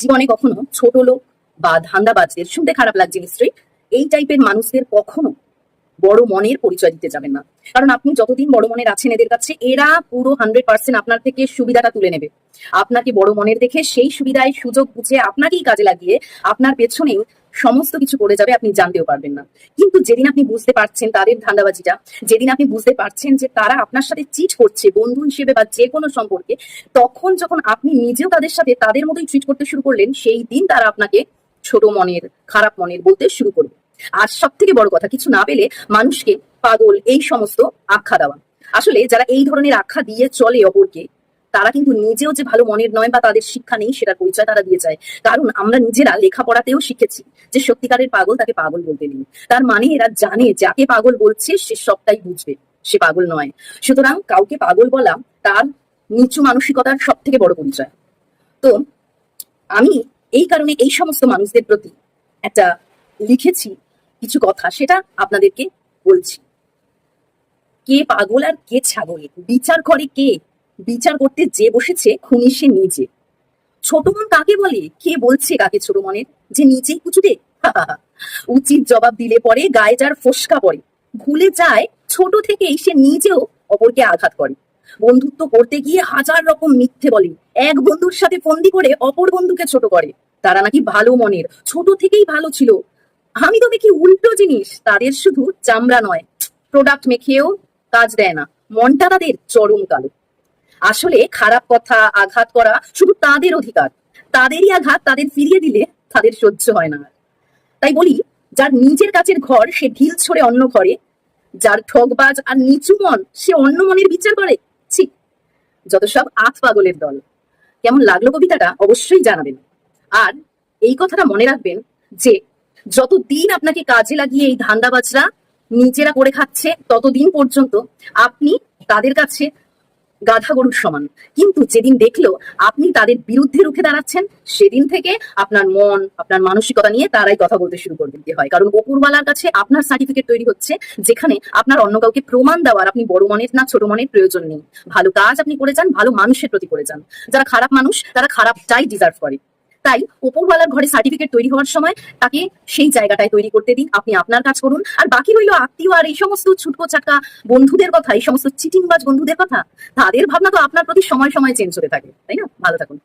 জীবনে কখনো ছোট লোক বা ধান্দাবাজদের শুনতে খারাপ লাগছে নিশ্চয়ই। এই টাইপের মানুষদের কখনো বড় মনের পরিচয় দিতে যাবেন না। কারণ আপনি যতদিন বড় মনের আছেন এদের কাছে, এরা পুরো হান্ড্রেড পার্সেন্ট আপনার থেকে সুবিধাটা তুলে নেবে। আপনাকে বড় মনের দেখে সেই সুবিধায় সুযোগ বুঝে আপনাকেই কাজে লাগিয়ে আপনার পেছনেই সমস্ত কিছু করে যাবে, আপনি জানতেও পারবেন না। কিন্তু যেদিন আপনি বুঝতে পারছেন তাদের ধান্দাবাজিটা, যেদিন আপনি বুঝতে পারছেন যে তারা আপনার সাথে চিট করছে, বন্ধু হিসেবে বা যে কোনো সম্পর্কে, তখন যখন আপনি নিজেও তাদের সাথে তাদের মতোই ট্রিট করতে শুরু করলেন, সেই দিন তারা আপনাকে ছোট মনের, খারাপ মনের বলতে শুরু করবে। আর সব থেকে বড় কথা, কিছু না পেলে মানুষকে পাগল, এই সমস্ত আখ্যা দেওয়া। আসলে যারা এই ধরনের আখ্যা দিয়ে চলে অপরকে তারা কিন্তু নিজেও যে ভালো মনের নয় বা তাদের শিক্ষা নেই সেটার পরিচয় তারা দিয়ে যায়। কারণ আমরা নিজেরা লেখাপড়াতেও শিখেছি যে সত্যিকারের পাগল তাকে পাগল বলতে নেই। তার মানে এরা জানে যাকে পাগল বলছে সে সবটাই বুঝবে, সে পাগল নয়। সুতরাং কাউকে পাগল বলা তার নিচু মানসিকতার সব থেকে বড় পরিচয়। তো আমি এই কারণে এই সমস্ত মানুষদের প্রতি একটা লিখেছি কিছু কথা, সেটা আপনাদেরকে বলছি। কে পাগল আর কে ছাগল? বিচার করে কে? বিচার করতে যে বসেছে, খুনি সে নিজে। ছোট মন কাকে বলে? কে বলছে কাকে ছোট মনের যে নিজেই কুচুটে উচিত জবাব দিলে পরে গায়ে যার ফসকা পড়ে। ভুলে যায়, ছোট থেকেই সে নিজেও অপরকে আঘাত করে। বন্ধুত্ব করতে গিয়ে হাজার রকম মিথ্যে বলে। এক বন্ধুর সাথে ফন্দি করে অপর বন্ধুকে ছোট করে। তারা নাকি ভালো মনের, ছোট থেকেই ভালো ছিল। আমি তো দেখি উল্টো জিনিস, তাদের শুধু চামড়া নয়। প্রোডাক্ট মেখেও কাজ দেয় না। মনটা তাদের চরম কালো। আসলে খারাপ কথা আঘাত করা শুধু তাদের অধিকার। তাদেরই আঘাত তাদের ফিরিয়ে দিলে তাদের সহ্য হয় না। তাই বলি, যার নিজের কাছের ঘর সে ঢিল ছড়ে অন্য ঘরে, যার ঠকবাজ আর নিচু মন সে অন্য মনের বিচার করে, ছি, যত সব আত পাগলের দল। কেমন লাগল কবিতাটা অবশ্যই জানাবেন। আর এই কথাটা মনে রাখবেন যে, যতদিন আপনাকে কাজে লাগিয়ে এই ধান্দাবাজরা নিজেরা করে খাচ্ছে, ততদিন পর্যন্ত আপনি তাদের কাছে গাধা গরুর সমান। কিন্তু যেদিন দেখল আপনি তাদের বিরুদ্ধে রুখে দাঁড়াচ্ছেন, সেদিন থেকে আপনার মন, আপনার মানসিকতা নিয়ে তারাই কথা বলতে শুরু করে দিতে হয়। কারণ অপুরওয়ালার কাছে আপনার সার্টিফিকেট তৈরি হচ্ছে, যেখানে আপনার অন্য কাউকে প্রমাণ দেওয়ার আপনি বড় মনের না ছোট মনের প্রয়োজন নেই। ভালো কাজ আপনি করে যান, ভালো মানুষের প্রতি করে যান। যারা খারাপ মানুষ, তারা খারাপটাই ডিজার্ভ করে। তাই উপরওয়ালার ঘরে সার্টিফিকেট তৈরি হওয়ার সময় তাকে সেই জায়গাটায় তৈরি করতে দিন। আপনি আপনার কাজ করুন। আর বাকি রইল আত্মীয় আর এই সমস্ত ছুটকো চাকা বন্ধুদের কথা, এই সমস্ত চিটিংবাজ বন্ধুদের কথা, তাদের ভাবনা তো আপনার প্রতি সময় সময় চেঞ্জ হতে থাকে, তাই না? ভালো থাকুন।